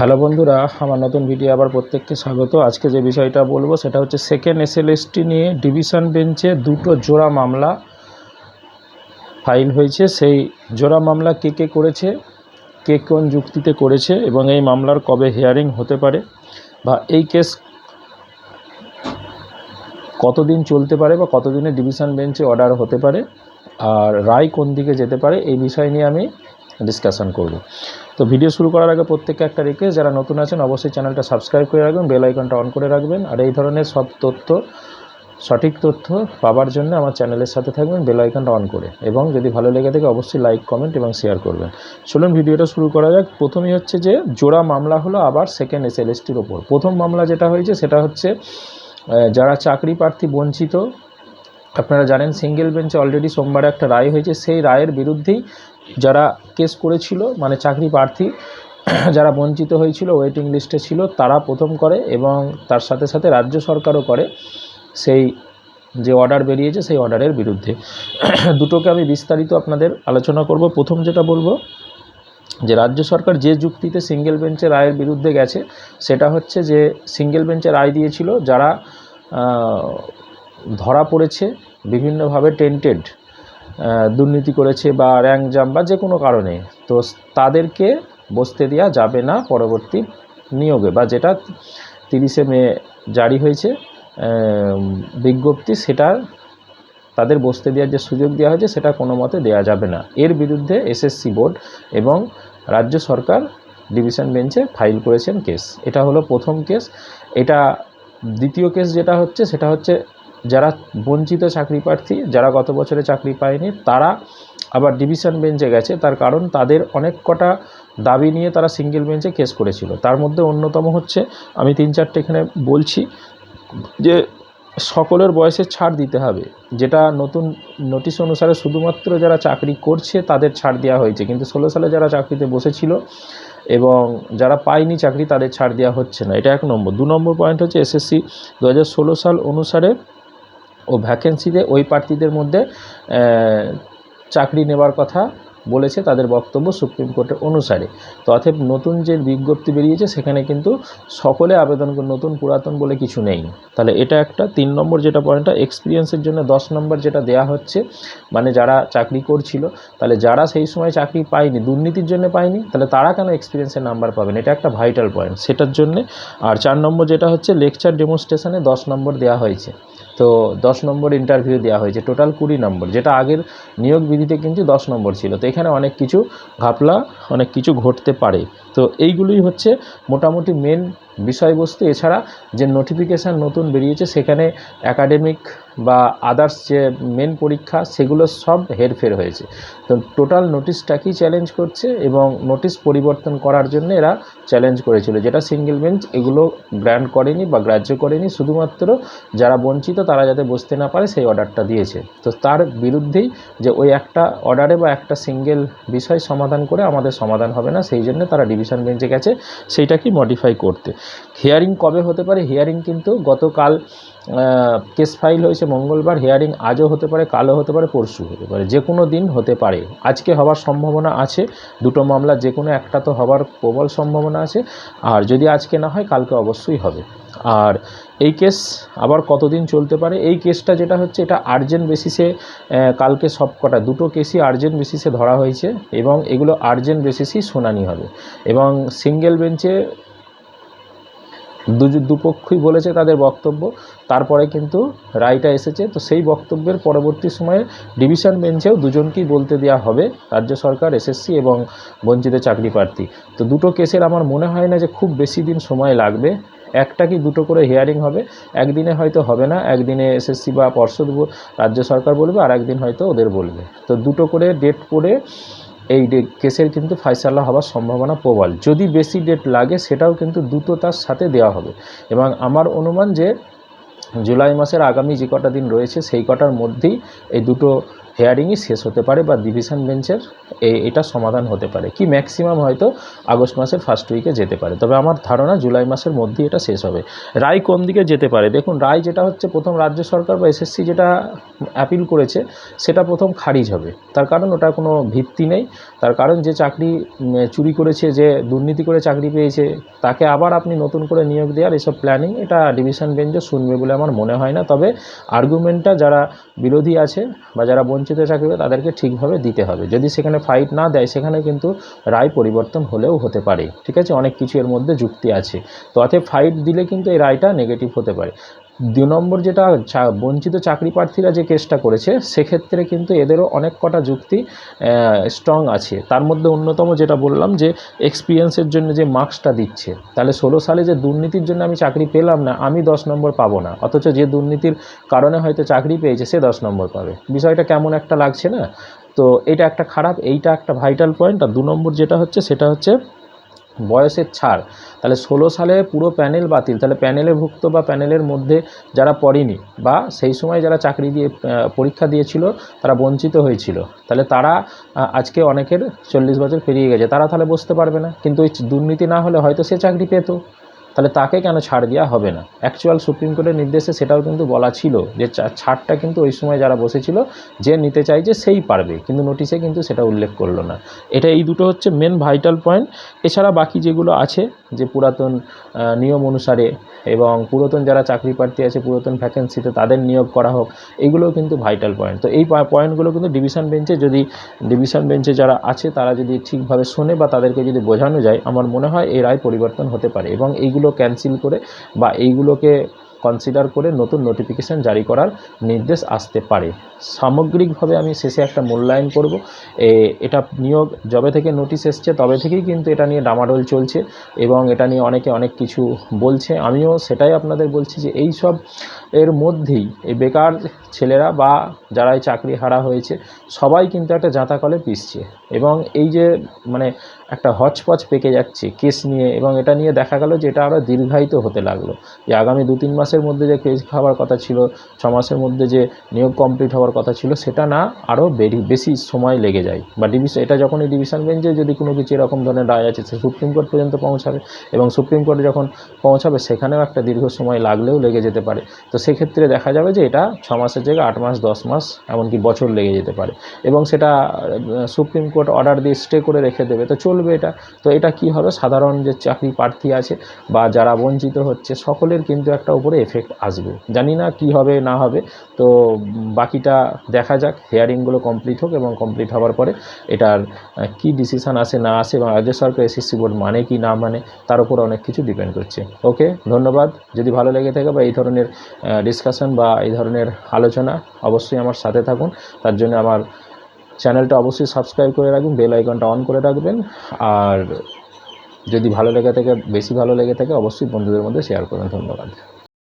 Hello বন্ধুরা, আমার নতুন ভিডিও আবার প্রত্যেককে স্বাগত। আজকে যে বিষয়টা বলব সেটা হচ্ছে সেকেন্ড এসএলএসটি নিয়ে ডিভিশন বেঞ্চে দুটো জোড়া মামলা ফাইল হয়েছে। সেই জোড়া মামলা কে কে করেছে, কে কোন যুক্তিতে করেছে এবং এই মামলার কবে হিয়ারিং হতে পারে বা এই কেস কতদিন চলতে পারে বা কতদিনে ডিভিশন বেঞ্চে অর্ডার হতে পারে, আর রায় কোন দিকে যেতে পারে, এই বিষয় নিয়ে আমি ডিসকাশন করব। তো ভিডিও শুরু করার আগে প্রত্যেককে একটা রিকোয়েস্ট যারা নতুন আছেন, অবশ্যই চ্যানেলটা সাবস্ক্রাইব করে রাখবেন বেল আইকনটা অন করে রাখবেন, আর এই ধরনের সব তথ্য, সঠিক তথ্য পাওয়ার জন্য আমার চ্যানেলের সাথে থাকবেন বেল আইকনটা অন করে। এবং যদি ভালো লেগে থাকে, অবশ্যই লাইক কমেন্ট এবং শেয়ার করবেন। চলুন ভিডিওটা শুরু করা যাক। প্রথমেই হচ্ছে যে, জোড়া মামলা হলো আবার সেকেন্ড এসএলএসটির ওপর। প্রথম মামলা যেটা হয়েছে, সেটা হচ্ছে যারা চাকরি প্রার্থী বঞ্চিত আপনারা জানেন সিঙ্গেল বেঞ্চে অলরেডি সোমবারে একটা রায় হয়েছে। সেই রায়ের বিরুদ্ধেই যারা কেস করেছিল মানে চাকরি প্রার্থী, যারা বঞ্চিত হয়েছিল ওয়েটিং লিস্টে ছিল, তারা প্রথম করে এবং তার সাথে সাথে রাজ্য সরকারও করে সেই যে অর্ডার বেরিয়েছে, সেই অর্ডারের বিরুদ্ধে। দুটোকে আমি বিস্তারিত আপনাদের আলোচনা করব। প্রথম যেটা বলব, যে রাজ্য সরকার যে যুক্তিতে সিঙ্গেল বেঞ্চে রায়ের বিরুদ্ধে গেছে, সেটা হচ্ছে যে সিঙ্গেল বেঞ্চে রায় দিয়েছিল যারা ধরা পড়েছে, বিভিন্নভাবে টেন্টেড দুর্নীতি করেছে বা র্যাঙ্ক জাম বা যে কোনো কারণে। তো তাদেরকে বসতে দেওয়া যাবে না পরবর্তী নিয়োগে বা যেটা তিরিশে মে জারি হয়েছে বিজ্ঞপ্তি সেটা তাদের বসতে দেওয়ার যে সুযোগ দেওয়া হয়েছে সেটা কোনো মতে দেওয়া যাবে না। এর বিরুদ্ধে এসএসসি বোর্ড এবং রাজ্য সরকার ডিভিশন বেঞ্চে ফাইল করেছেন কেস এটা হলো প্রথম কেস এটা দ্বিতীয় কেস যেটা হচ্ছে, সেটা হচ্ছে যারা বঞ্চিত চাকরি প্রার্থী, যারা গত বছরে চাকরি পায়নি, তারা আবার ডিভিশন বেঞ্চে গেছে। তার কারণ তাদের অনেক কটা দাবি নিয়ে তারা সিঙ্গেল বেঞ্চে কেস করেছিল। তার মধ্যে অন্যতম হচ্ছে, আমি তিন চারটে এখানে বলছি যে সকলের বয়সে ছাড় দিতে হবে। যেটা নতুন নোটিশ অনুসারে শুধুমাত্র যারা চাকরি করছে তাদের ছাড় দেওয়া হয়েছে। কিন্তু ষোলো সালে যারা চাকরিতে বসেছিল এবং যারা পায়নি চাকরি তাদের ছাড় দেওয়া হচ্ছে না। এটা এক নম্বর। দু নম্বর পয়েন্ট হচ্ছে এসএসসি দু হাজার ষোলো সাল অনুসারে ও ভ্যাকেন্সিতে ওই প্রার্থীদের মধ্যে চাকরি নেবার কথা বলেছে তাদের বক্তব্য সুপ্রিম কোর্টের অনুসারে। তো অতএব নতুন যে বিজ্ঞপ্তি বেরিয়েছে, সেখানে কিন্তু সকলে আবেদন নতুন পুরাতন বলে কিছু নেই। তাহলে এটা একটা। তিন নম্বর যেটা পয়েন্টটা এক্সপিরিয়েন্সের জন্য দশ নম্বর যেটা দেয়া হচ্ছে মানে যারা চাকরি করছিল, তাহলে যারা সেই সময় চাকরি পায়নি, দুর্নীতির জন্য পায়নি, তাহলে তারা কেন এক্সপিরিয়েন্সের নাম্বার পাবেন? এটা একটা ভাইটাল পয়েন্ট সেটার জন্যে। আর চার নম্বর যেটা হচ্ছে লেকচার ডেমনস্ট্রেশনে দশ নম্বর দেওয়া হয়েছে। তো দশ নম্বর ইন্টারভিউ দেওয়া হয়েছে। টোটাল কুড়ি নম্বর, যেটা আগের নিয়োগ বিধিতে কিন্তু দশ নম্বর ছিল। তো এখানে অনেক কিছু ঘাপলা, অনেক কিছু ঘটতে পারে। তো এইগুলোই হচ্ছে মোটামুটি মেন বিষয়বস্তু। এছাড়া যে নোটিফিকেশান নতুন বেরিয়েছে, সেখানে একাডেমিক বা আদার্স যে মেন পরীক্ষা, সেগুলো সব হেরফের হয়েছে। তো টোটাল নোটিশটাকেই চ্যালেঞ্জ করছে এবং নোটিশ পরিবর্তন করার জন্য এরা চ্যালেঞ্জ করেছিল। যেটা সিঙ্গেল বেঞ্চ এগুলো গ্র্যান্ড করেনি বা গ্রাহ্য করেনি। শুধুমাত্র যারা বঞ্চিত, তারা যাতে বসতে না পারে, সেই অর্ডারটা দিয়েছে। তো তার বিরুদ্ধেই যে ওই একটা অর্ডারে বা একটা সিঙ্গেল বিষয় সমাধান করে আমাদের সমাধান হবে না, সেই জন্য তারা ডিভিশন বেঞ্চে গেছে কি মডিফাই করতে? হিয়ারিং কবে হতে পারে? হিয়ারিং কিন্তু গতকাল কেস ফাইল হয়েছে মঙ্গলবার। হিয়ারিং আজও হতে পারে, কালও হতে পারে, পরশু হতে পারে। যে কোনো দিন হতে পারে। আজকে হওয়ার সম্ভাবনা আছে। দুটো মামলা, যে কোনো একটা তো হওয়ার প্রবল সম্ভাবনা আছে। আর যদি আজকে না হয়, কালকে অবশ্যই হবে। আর এই কেস আবার কতদিন চলতে পারে? এই কেসটা যেটা হচ্ছে, এটা আর্জেন্ট বেসিসে কালকে সব কটা দুটো কেসই আর্জেন্ট বেসিসে ধরা হয়েছে এবং এগুলো আর্জেন্ট বেসিসই শুনানি হবে এবং সিঙ্গেল বেঞ্চে দু দুপক্ষই বলেছে তাদের বক্তব্য। তারপরে কিন্তু রায়টা এসেছে। তো সেই বক্তব্যের পরবর্তী সময়ে ডিভিশন বেঞ্চেও দুজনকেই বলতে দেওয়া হবে, রাজ্য সরকার এসএসসি এবং বঞ্চিত চাকরি প্রার্থী। তো দুটো কেসের আমার মনে হয় না যে খুব বেশি দিন সময় লাগবে। একটা কি দুটো করে হিয়ারিং হবে? একদিনে হয়তো হবে না, একদিনে এসএসসি বা পর্ষদ রাজ্য সরকার বলবে আর একদিন হয়তো ওদের বলবে। তো দুটো করে ডেট পড়ে এই কেসের কিন্তু ফাইসালা হওয়ার সম্ভাবনা প্রবল। যদি বেশি ডেট লাগে, সেটাও কিন্তু দ্রুততার সাথে দেওয়া হবে। এবং আমার অনুমান যে, জুলাই মাসের আগামী যে কটা দিন রয়েছে, সেই কটার মধ্যেই এই দুটো হেয়ারিংই শেষ হতে পারে বা ডিভিশন বেঞ্চের এটা সমাধান হতে পারে। কি ম্যাক্সিমাম হয়তো আগস্ট মাসের ফার্স্ট উইকে যেতে পারে। তবে আমার ধারণা জুলাই মাসের মধ্যেই এটা শেষ হবে। রায় কোন দিকে যেতে পারে? দেখুন, রায় যেটা হচ্ছে প্রথম রাজ্য সরকার বা এসএসসি যেটা অ্যাপিল করেছে, সেটা প্রথম খারিজ হবে। তার কারণ ওটা কোনো ভিত্তি নেই। তার কারণ যে চাকরি চুরি করেছে, যে দুর্নীতি করে চাকরি পেয়েছে, তাকে আবার আপনি নতুন করে নিয়োগ দেওয়ার এসব প্ল্যানিং এটা ডিভিশন বেঞ্চও শুনবে বলে আমার মনে হয় না। তবে আর্গুমেন্টটা যারা বিরোধী আছে বা যারা বঞ্চিত চাকরি থাকবে, তাদেরকে ঠিকভাবে দিতে হবে। যদি সেখানে ফাইট না দেয়, সেখানে কিন্তু রায় পরিবর্তন হলেও হতে পারে। ঠিক আছে? অনেক কিছু এর মধ্যে যুক্তি আছে। তো অতএব ফাইট দিলে কিন্তু এই রায়টা নেগেটিভ হতে পারে। দু নম্বর যেটা বঞ্চিত চাকরি প্রার্থীরা যে কেসটা করেছে, সেক্ষেত্রে কিন্তু এদেরও অনেক কটা যুক্তি স্ট্রং আছে। তার মধ্যে অন্যতম যেটা বললাম যে এক্সপিরিয়েন্সের জন্য যে মার্কসটা দিচ্ছে, তাহলে ষোলো সালে যে দুর্নীতির জন্য আমি চাকরি পেলাম না, আমি দশ নম্বর পাবো না। অথচ যে দুর্নীতির কারণে হয়তো চাকরি পেয়েছে, সে দশ নম্বর পাবে। বিষয়টা কেমন একটা লাগছে না? তো এটা একটা খারাপ, এইটা একটা ভাইটাল পয়েন্ট আর দু নম্বর যেটা হচ্ছে, সেটা হচ্ছে বয়সের ছাড়। তাহলে ষোলো সালে পুরো প্যানেল বাতিল। তাহলে প্যানেলে ভুক্ত বা প্যানেলের মধ্যে যারা পড়েনি বা সেই সময় যারা চাকরি দিয়ে পরীক্ষা দিয়েছিল, তারা বঞ্চিত হয়েছিল। তাহলে তারা আজকে অনেকের চল্লিশ বছর পেরিয়ে গেছে। তারা তাহলে বসতে পারবে না। কিন্তু ওই দুর্নীতি না হলে হয়তো সে চাকরি পেতো। তাহলে তাকে কেন ছাড় দেওয়া হবে না? অ্যাকচুয়াল সুপ্রিম কোর্টের নির্দেশে সেটাও কিন্তু বলা ছিল যে ছাড়টা কিন্তু ওই সময় যারা বসেছিল যে নিতে চাইছে সেই পারবে, কিন্তু নোটিশে কিন্তু সেটা উল্লেখ করল না। এটা এই দুটো হচ্ছে মেন ভাইটাল পয়েন্ট এছাড়া বাকি যেগুলো আছে, যে পুরাতন নিয়ম অনুসারে এবং পুরাতন যারা চাকরি প্রার্থী আছে, পুরাতন ভ্যাকেন্সিতে তাদের নিয়োগ করা হোক, এগুলোও কিন্তু ভাইটাল পয়েন্ট তো এই পয়েন্টগুলো কিন্তু ডিভিশন বেঞ্চে যদি ডিভিশন বেঞ্চে যারা আছে, তারা যদি ঠিকভাবে শোনে বা তাদেরকে যদি বোঝানো যায়, আমার মনে হয় এই রায় পরিবর্তন হতে পারে এবং এইগুলো ক্যান্সেল করে বা এইগুলোকে কনসিডার করে নতুন নোটিফিকেশান জারি করার নির্দেশ আসতে পারে। সামগ্রিকভাবে আমি শেষে একটা মূল্যায়ন করব। এটা নিয়োগ যবে থেকে নোটিশ এসছে তবে থেকেই কিন্তু এটা নিয়ে ডামাডোল চলছে এবং এটা নিয়ে অনেকে অনেক কিছু বলছে। আমিও সেটাই আপনাদের বলছি যে এই সব এর মধ্যেই এই বেকার ছেলেরা বা যারা চাকরি হারা হয়েছে সবাই কিন্তু একটা জাঁতাকলে পিসছে। এবং এই যে মানে একটা হচপচ পেকে যাচ্ছে কেস নিয়ে এবং এটা নিয়ে দেখা গেল যে এটা আরও দীর্ঘায়িত হতে লাগল। যে আগামী দু তিন মাসের মধ্যে যে কেস খাওয়ার কথা ছিল, ছ মাসের মধ্যে যে নিয়োগ কমপ্লিট হওয়ার কথা ছিল, সেটা না আরও বেশি সময় লেগে যায়। বা ডিভিশন এটা যখনই ডিভিশন বেঞ্চে যদি কোনো কিছু এরকম ধরনের রায় আছে, সে সুপ্রিম কোর্ট পর্যন্ত পৌঁছাবে এবং সুপ্রিম কোর্টে যখন পৌঁছাবে, সেখানেও একটা দীর্ঘ সময় লাগলেও লেগে যেতে পারে। তো সেক্ষেত্রে দেখা যাবে যে এটা ছ মাসের জায়গায় আট মাস, দশ মাস, এমনকি বছর লেগে যেতে পারে। এবং সেটা সুপ্রিম কোর্ট অর্ডার দিয়ে স্টে করে রেখে দেবে। তো চলবে এটা। তো এটা কি হবে? সাধারণ যে চাকরি প্রার্থী আছে বা যারা বঞ্চিত হচ্ছে, সকলের কিন্তু একটা উপরে এফেক্ট আসবে। জানি না কি হবে, না হবে। তো বাকিটা দেখা যাক। হেয়ারিংগুলো কমপ্লিট হোক এবং কমপ্লিট হওয়ার পরে এটার কি ডিসিশান আসে, না আসে এবং রাজ্য সরকার এসএসসি বোর্ড মানে কি, না মানে তার উপর অনেক কিছু ডিপেন্ড করছে। ওকে ধন্যবাদ। যদি ভালো লেগে থাকে বা এই ধরনের ডিসকাশন বা এই ধরনের আলোচনা, অবশ্যই আমার সাথে থাকুন। তার জন্য আমার চ্যানেলটা অবশ্যই সাবস্ক্রাইব করে রাখবেন, বেল আইকনটা অন করে রাখবেন। আর যদি ভালো লেগে থাকে, বেশি ভালো লেগে থাকে, অবশ্যই বন্ধুদের মধ্যে শেয়ার করবেন ধন্যবাদ।